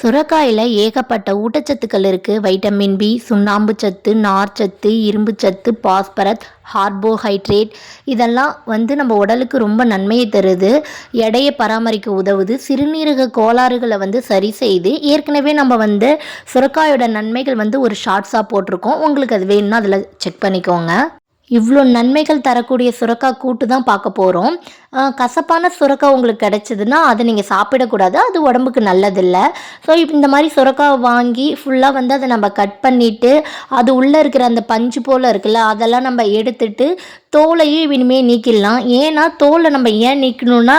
சுரக்காயில் ஏகப்பட்ட ஊட்டச்சத்துக்கள் இருக்குது வைட்டமின் பி சுண்ணாம்பு சத்து நார்ச்சத்து இரும்பு சத்து பாஸ்பரத் கார்போஹைட்ரேட். இதெல்லாம் வந்து நம்ம உடலுக்கு ரொம்ப நன்மையை தருது. எடையை பராமரிக்க உதவுது. சிறுநீரக கோளாறுகளை வந்து சரி செய்து ஏற்கனவே நம்ம வந்து சுரக்காயோட நன்மைகள் வந்து ஒரு ஷார்ட்ஸாக போட்டிருக்கோம். உங்களுக்கு அது வேணும்னா அதில் செக் பண்ணிக்கோங்க. இவ்வளோ நன்மைகள் தரக்கூடிய சுரக்காய் கூட்டு தான் பார்க்க போகிறோம் கசப்பான சுரக்காய் உங்களுக்கு கிடச்சிதுன்னா அதை நீங்கள் சாப்பிடக்கூடாது. அது உடம்புக்கு நல்லதில்லை. ஸோ இந்த மாதிரி சுரக்காய் வாங்கி ஃபுல்லாக வந்து அதை நம்ம கட் பண்ணிவிட்டு அது உள்ளே இருக்கிற அந்த பஞ்சு போல் இருக்குல்ல அதெல்லாம் நம்ம எடுத்துட்டு தோலையும் இனிமேல் நீக்கிடலாம். ஏன்னா தோலை நம்ம ஏன் நீக்கணும்னா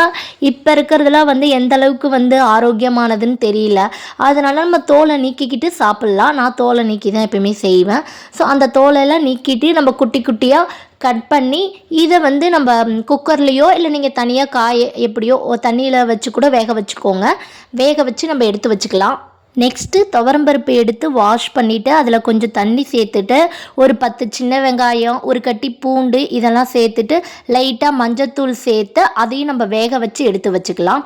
இப்போ இருக்கிறதுலாம் வந்து எந்த அளவுக்கு வந்து ஆரோக்கியமானதுன்னு தெரியல. அதனால் நம்ம தோலை நீக்கிக்கிட்டு சாப்பிட்லாம். நான் தோலை நீக்கி தான் எப்பயுமே செய்வேன். ஸோ அந்த தோலெல்லாம் நீக்கிட்டு நம்ம குட்டி குட்டியாக கட் பண்ணி இதை வந்து நம்ம குக்கர்லேயோ இல்லை நீங்கள் தனியாக காய எப்படியோ தண்ணியில் வச்சு கூட வேக வச்சுக்கோங்க. வேக வச்சு நம்ம எடுத்து வச்சுக்கலாம். நெக்ஸ்ட்டு துவரம்பருப்பு எடுத்து வாஷ் பண்ணிவிட்டு அதில் கொஞ்சம் தண்ணி சேர்த்துட்டு ஒரு பத்து சின்ன வெங்காயம் ஒரு கட்டி பூண்டு இதெல்லாம் சேர்த்துட்டு லைட்டாக மஞ்சத்தூள் சேர்த்து அதையும் நம்ம வேக வச்சு எடுத்து வச்சுக்கலாம்.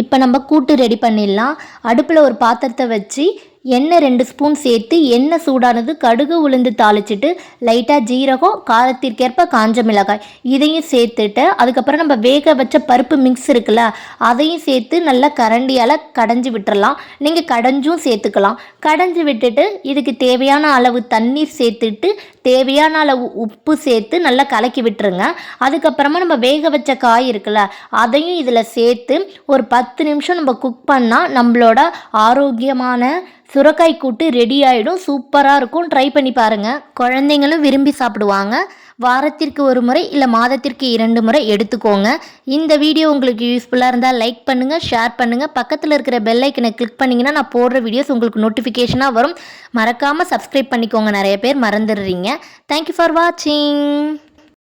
இப்போ நம்ம கூட்டு ரெடி பண்ணிடலாம். அடுப்பில் ஒரு பாத்திரத்தை வச்சு எண்ணெய் ரெண்டு ஸ்பூன் சேர்த்து எண்ணெய் சூடானது கடுகு உளுந்து தாளிச்சிட்டு லைட்டாக ஜீரகம் காரத்திற்கேற்ப காஞ்ச மிளகாய் இதையும் சேர்த்துட்டு அதுக்கப்புறம் நம்ம வேக வச்ச பருப்பு மிக்ஸ் இருக்குல்ல அதையும் சேர்த்து நல்லா கரண்டியால் கடைஞ்சி விட்டுறலாம். நீங்கள் கடைஞ்சும் சேர்த்துக்கலாம். கடைஞ்சி விட்டுட்டு இதுக்கு தேவையான அளவு தண்ணீர் சேர்த்துட்டு தேவையான அளவு உப்பு சேர்த்து நல்லா கலக்கி விட்டுருங்க. அதுக்கப்புறமா நம்ம வேக வச்ச காய் இருக்குல்ல அதையும் இதில் சேர்த்து ஒரு பத்து நிமிஷம் நம்ம குக் பண்ணால் நம்மளோட ஆரோக்கியமான சுரக்காய் கூட்டு ரெடி ஆகிடும் சூப்பராக இருக்கும். ட்ரை பண்ணி பாருங்கள் குழந்தைங்களும் விரும்பி சாப்பிடுவாங்க. வாரத்திற்கு ஒரு முறை இல்லை மாதத்திற்கு இரண்டு முறை எடுத்துக்கோங்க. இந்த வீடியோ உங்களுக்கு யூஸ்ஃபுல்லாக இருந்தால் லைக் பண்ணுங்கள் ஷேர் பண்ணுங்கள் பக்கத்தில் இருக்கிற பெல் ஐக்கனை கிளிக் பண்ணிங்கன்னா நான் போடுற வீடியோஸ் உங்களுக்கு நோட்டிஃபிகேஷனாக வரும். மறக்காமல் சப்ஸ்கிரைப் பண்ணிக்கோங்க. நிறைய பேர் மறந்துடுறீங்க. தேங்க்யூ ஃபார் வாட்சிங்